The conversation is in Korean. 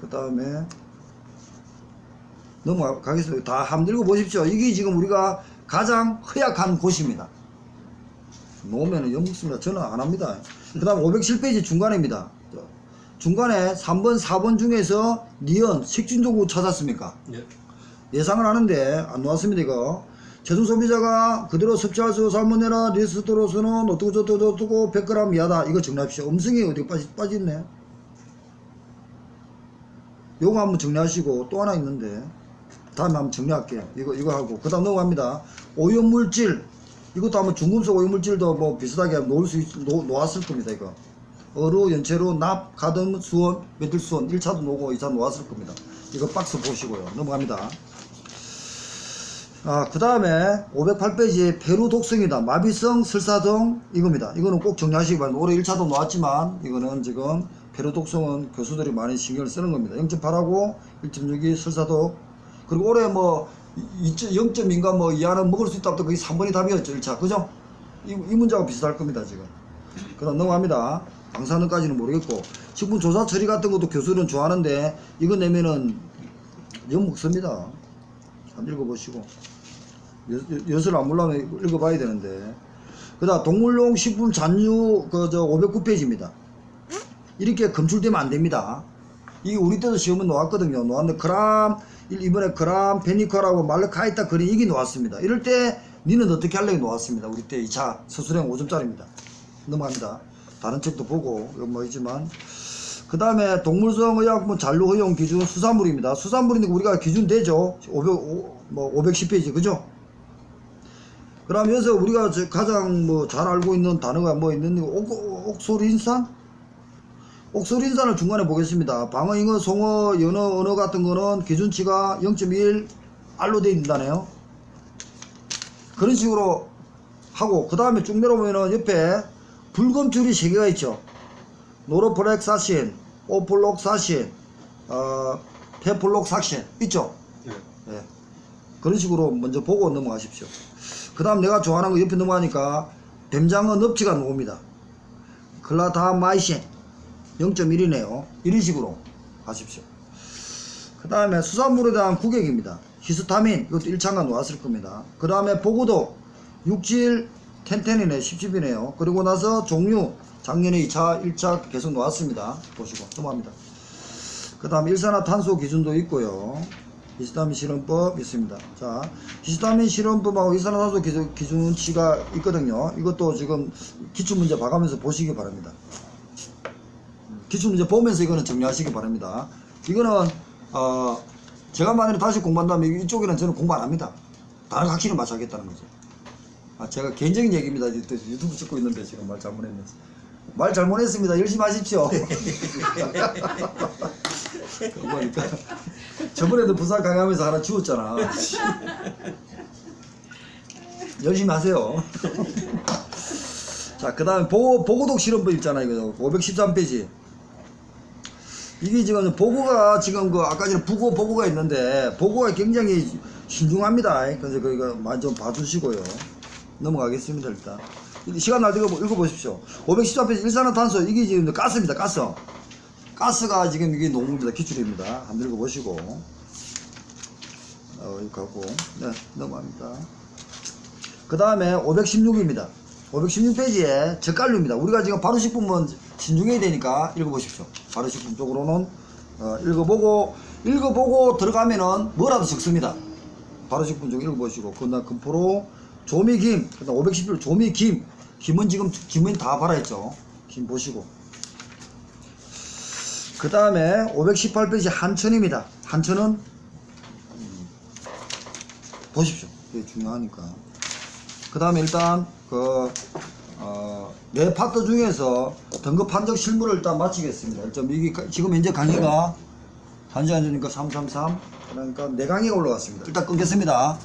그 다음에 넘어가겠습니다. 다 한번 읽어보십시오. 이게 지금 우리가 가장 허약한 곳입니다. 놓으면 영국습니다. 저는 안 합니다. 그 다음 507페이지 중간입니다. 중간에 3번, 4번 중에서 니은, 식중독구 찾았습니까? 예. 예상을 하는데 안 나왔습니다 이거 최종 소비자가 그대로 섭취할 수 살모네라 리스트로서는 어떻고 저쩌고 저쩌고 100g 이하다 이거 정리합시오 음성이 어디 빠지, 빠졌네 요거 한번 정리하시고 또 하나 있는데 다음에 한번 정리할게요. 이거 이거 하고. 그 다음 넘어갑니다. 오염물질. 이것도 한번 중금속 오염물질도 뭐 비슷하게 놓을 수 있, 놓, 놓았을 겁니다 이거. 어루 연체로 납 가듬 수원 메틸 수원 1차도 놓고 2차 놓았을 겁니다. 이거 박스 보시고요. 넘어갑니다. 아, 그 다음에 508페이지 페루 독성이다. 마비성, 설사성 이겁니다. 이거는 꼭 정리하시기 바랍니다. 올해 1차도 나왔지만 이거는 지금 페루 독성은 교수들이 많이 신경을 쓰는 겁니다. 0.8하고 1.6이 설사독 그리고 올해 뭐 0.2인가 뭐 이하는 먹을 수 있다 없다 그게 3번이 답이었죠 1차. 그죠? 이, 이 문제하고 비슷할 겁니다 지금. 그 다음 넘어갑니다. 방사능까지는 모르겠고. 식품 조사 처리 같은 것도 교수는 좋아하는데 이거 내면은 영 먹습니다. 한번 읽어보시고. 여, 섯을안 몰라면 읽어봐야 되는데. 그 다음 동물용 식품 잔류 그 저 509페이지입니다 이렇게 검출되면 안 됩니다 이게 우리 때도 시험은 나왔거든요 나왔는데 그람 일- 이번에 그람 페니컬하고 말르카이타 그린 이게 나왔습니다 이럴 때 니는 어떻게 할래 나왔습니다 우리 때 2차 서술형 5점짜리입니다 넘어갑니다 다른 책도 보고 이건 뭐 있지만 그 다음에 동물성 의약품 잔류 허용 기준 수산물입니다. 수산물이니까 우리가 기준 되죠. 500, 오- 뭐 510페이지 그죠? 그럼 여기서 우리가 저 가장 뭐 잘 알고 있는 단어가 뭐 있는 거 옥, 옥소린산? 옥소린산을 중간에 보겠습니다. 방어, 잉어, 송어, 연어, 언어 같은 거는 기준치가 0.1 알로 되어 있다네요. 그런 식으로 하고 그 다음에 쭉 내려보면은 옆에 불검출이 3개가 있죠. 노로프렉사신, 오플록사신, 어, 페플록사신 있죠? 예. 예. 그런 식으로 먼저 보고 넘어가십시오. 그 다음 내가 좋아하는 거 옆에 넘어가니까 뱀장어 넙치가 나옵니다. 클라다마이신 0.1이네요. 이런 식으로 가십시오. 그 다음에 수산물에 대한 구격입니다. 히스타민 이것도 1차가 나왔을 겁니다. 그 다음에 보고도 육질 텐텐이네 10집이네요. 그리고 나서 종류 작년에 2차 1차 계속 나왔습니다. 보시고 넘어갑니다. 그 다음 일산화탄소 기준도 있고요. 히스타민 실험법 있습니다. 자, 히스타민 실험법하고 일산화탄소 기준, 기준치가 있거든요. 이것도 지금 기출문제 봐가면서 보시기 바랍니다. 기출문제 보면서 이거는 정리하시기 바랍니다. 이거는 어, 제가 만약에 다시 공부한다면 이쪽에는 저는 공부 안 합니다. 다른 학기를 맞춰야겠다는 거죠. 아, 제가 개인적인 얘기입니다. 또 유튜브 찍고 있는데 지금 말 잘못했네. 말 잘못했습니다. 열심히 하십시오. 그러니까 저번에도 부산 강의하면서 하나 주웠잖아. 열심히 하세요. 자, 그 다음에 보고, 보고독 실험법 있잖아요. 이거 513페이지. 이게 지금 보고가 지금 그 아까 전에 부고 보고가 있는데 보고가 굉장히 신중합니다. 그래서 그거 많이 좀 봐주시고요. 넘어가겠습니다 일단. 시간 날 때 읽어- 읽어보십시오. 514페이지 일산화탄소 이게 지금 가스입니다. 가스. 가스가 지금 이게 농무입니다. 기출입니다. 한번 읽어보시고. 어, 이거 하고. 네, 넘어갑니다. 그 다음에 516입니다. 516페이지에 젓갈류입니다. 우리가 지금 발효식품은 신중해야 되니까 읽어보십시오. 발효식품 쪽으로는 어, 읽어보고 읽어보고 들어가면은 뭐라도 적습니다. 발효식품 쪽 읽어보시고 그다음 금포로 조미김 그다음 511 조미김 김은 지금 김은 다 발화했죠. 김 보시고 그 다음에 518페이지 한천입니다. 한천은 음, 보십시오. 이게 중요하니까. 그 다음에 일단 그, 어, 네 파트 중에서 등급 판정 실무를 일단 마치겠습니다. 일단 이게 가- 지금 현재 강의가 1시간 전이니까 333 그러니까 네 강의가 올라갔습니다. 일단 끊겠습니다.